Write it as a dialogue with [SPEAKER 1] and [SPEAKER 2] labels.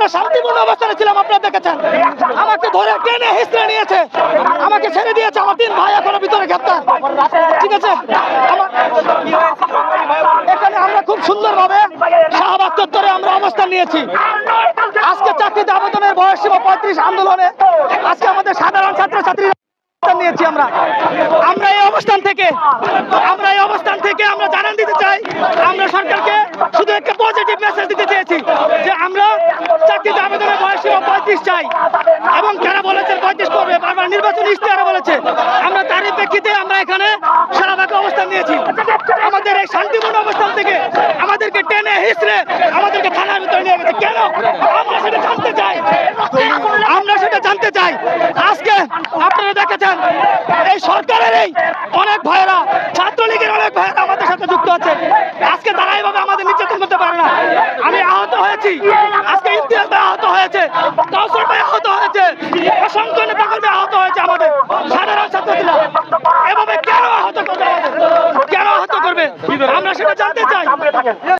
[SPEAKER 1] আমরা শান্তিপূর্ণ অবস্থানে ছিলাম, আপনারা দেখেছেন। আমাকে ধরে টেনে হিসড়ে নিয়েছে। আমাকে ছেড়ে দিয়েছে আমার তিন ভাই, এখনও ভিতরে গ্রেপ্তার। ঠিক আছে? এখানে আমরা খুব সুন্দরভাবে শাহবাগ চত্বরে আমরা অবস্থান নিয়েছি। আজকে চাকরিতে আবেদনের বয়স সীমা পঁয়ত্রিশ আন্দোলনে। আজকে আমাদের সাধারণ ছাত্রছাত্রীরা অবস্থান নিয়েছি আমরা। আমরা এই অবস্থান থেকে আমরা এই অবস্থান থেকে আমরা জানান দিতে চাই। আমরা সরকারকে আমরা চাকরিতে আবেদনের বয়স পঁয়ত্রিশ চাই। এবং যারা বলেছে পঁয়ত্রিশ করবে, বারবার নির্বাচন ইশতেহারে বলেছে। আমরা তারই প্রেক্ষিতে আমরা এখানে সারাভাগে অবস্থান নিয়েছি। আমাদের এই শান্তিপূর্ণ অবস্থান থেকে আমাদেরকে টেনে হিসড়ে আমাদেরকে থানার ভিতরে নিয়ে গেছে। কেন? আমরা সেটা জানতে চাই। আমরা সেটা জানতে চাই। আজকে আপনারা দেখেছেন, এই সরকারের এই অনেক ভাইয়েরা, ছাত্রলীগের অনেক ভাইয়েরা আমাদের সাথে যুক্ত আছে। আজকে তারা এইভাবে আমাদের নির্যাতন করতে পারে না। পেয়েছি আজকে ইতিহাস দেওয়া আহত হয়েছে, কাউসার ভাই আহত হয়েছে, অসংখ্য নেতাকর্মী আহত হয়েছে আমাদের। সাধারণ ছাত্রীরা এভাবে কেন আহত করবে কেন আহত করবে? আমরা সেটা জানতে চাই।